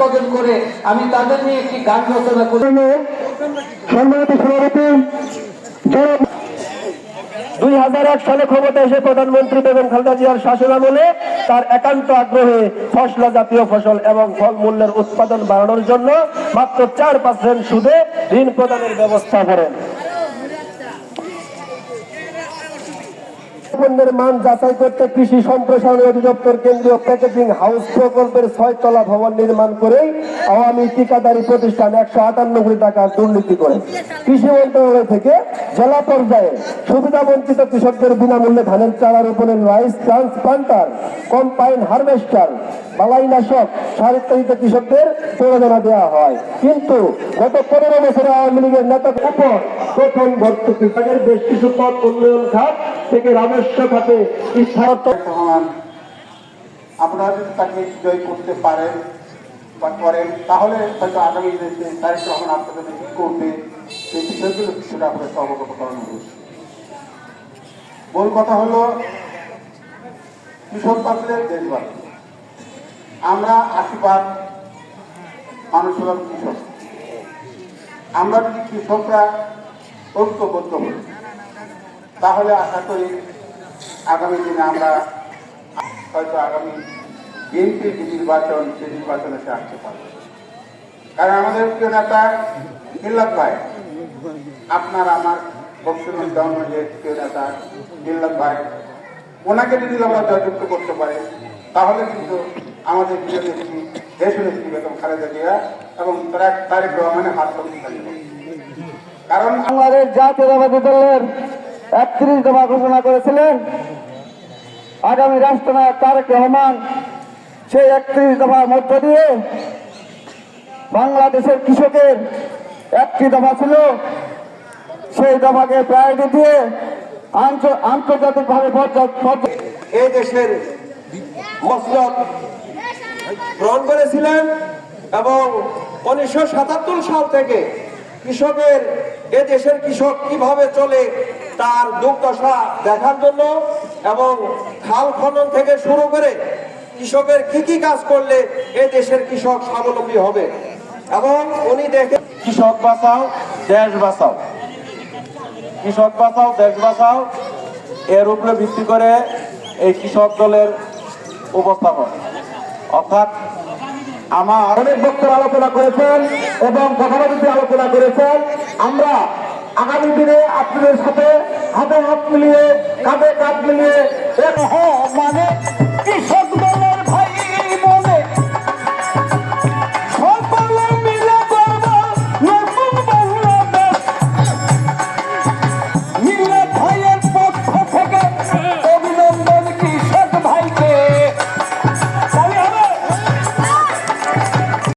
আয়োজন করে আমি তাদের নিয়ে একটি গান রচনা করি। দুই হাজার এক সালে ক্ষমতা এসে প্রধানমন্ত্রী বেগম খালেদা জিয়ার শাসন আমলে তার একান্ত আগ্রহে ফসলা জাতীয় ফসল এবং ফল মূল্যের উৎপাদন বাড়ানোর জন্য মাত্র চার পার্সেন্ট সুদে ঋণ প্রদানের ব্যবস্থা করেন। পণ্যের মান যাচাই করতে কৃষি সম্প্রসারণ অধিদপ্তর কেন্দ্রীয় প্যাকেজিং হাউস প্রকল্পের ছয়তলা ভবন নির্মাণ করেই আওয়ামী ঠিকাদারি প্রতিষ্ঠান একশো আটান্ন কোটি টাকা দুর্নীতি করে। কৃষি মন্ত্রণালয় থেকে জেলা পর্যায়ে সুবিধা বঞ্চিত কৃষকদের বিনামূল্যে ধানের চারা রোপণের রাইস ট্রান্সপ্লান্টার কম্পাইন হারভেস্টার বালাইনাশক সার ইত্যাদিতে কৃষকদের প্রণোদনা দেওয়া হয়। কিন্তু গত পনেরো বছরে আওয়ামী লীগের নেতার উপর প্রথম ভর্তুকি বেশ কিছু পথ উন্নয়ন খাত থেকে রাজস্ব খাতে আপনারা যদি তাকে জয় করতে পারেন বা করেন, তাহলে হয়তো আগামী দিনে তারেক রহমান আপনাদের কি করবে, সেই বিষয়গুলো কিছুটা আপনাদের অবগত করানো হয়েছে। মূল কথা হলো, কৃষক বাঁচলেন দেশবাসী। আমরা আশীর্বাদ, মানুষ হলাম কৃষক। আমরা যদি কৃষকরা ঐক্যবদ্ধ হই তাহলে আশা করি আগামী দিনে আমরা হয়তো আগামী বিএনপির যে নির্বাচন সেই নির্বাচনে সে আসতে পারবে কারণ আমাদের প্রিয় নেতা মিল্লাত ভাই, আপনার, আমার বক্সির জন্মের প্রিয় নেতা মিল্লাত ভাই, ওনাকে যদি আমরা জয়যুক্ত করতে পারি, তাহলে কিন্তু আমাদের প্রিয় নেত্রী দেশ নেত্রী বেগম খালেদা জিয়া এবং তারেক রহমানের হাত। কারণ আমাদের জাতীয়তাবাদী দলের একত্রিশ দফা ঘোষণা করেছিলেন। আগামী রাষ্ট্রনায়ক তারেক রহমান সেই একত্রিশ দফার মধ্য দিয়ে বাংলাদেশের কৃষকের একটি দফা ছিল। সেই দফাকে প্রায়োরিটি দিয়ে আন্ত- আন্তর্জাতিকভাবে পর্যা- দেশের মসনদ গ্রহণ করেছিলেন এবং উনিশশো সাতাত্তর সাল থেকে কৃষকের, এ দেশের কৃষক কীভাবে চলে তার দুর্দশা দেখার জন্য এবং খাল খনন থেকে শুরু করে কৃষকের কি কি কাজ করলে এ দেশের কৃষক স্বাবলম্বী হবে? এবং উনি দেখে কৃষক বাঁচাও, দেশ বাঁচাও। কৃষক বাঁচাও, দেশ বাঁচাও, এর উপরে ভিত্তি করে এই কৃষক দলের উপস্থাপন অর্থাৎ আমার অনেক বক্তব্য আলোচনা করেছেন এবং কথাবার্তা আলোচনা করেছেন। আমরা আগামী দিনে আপনাদের সাথে হাতে হাত মিলিয়ে কাঁধে কাঁধ মিলিয়ে। এক হ মানে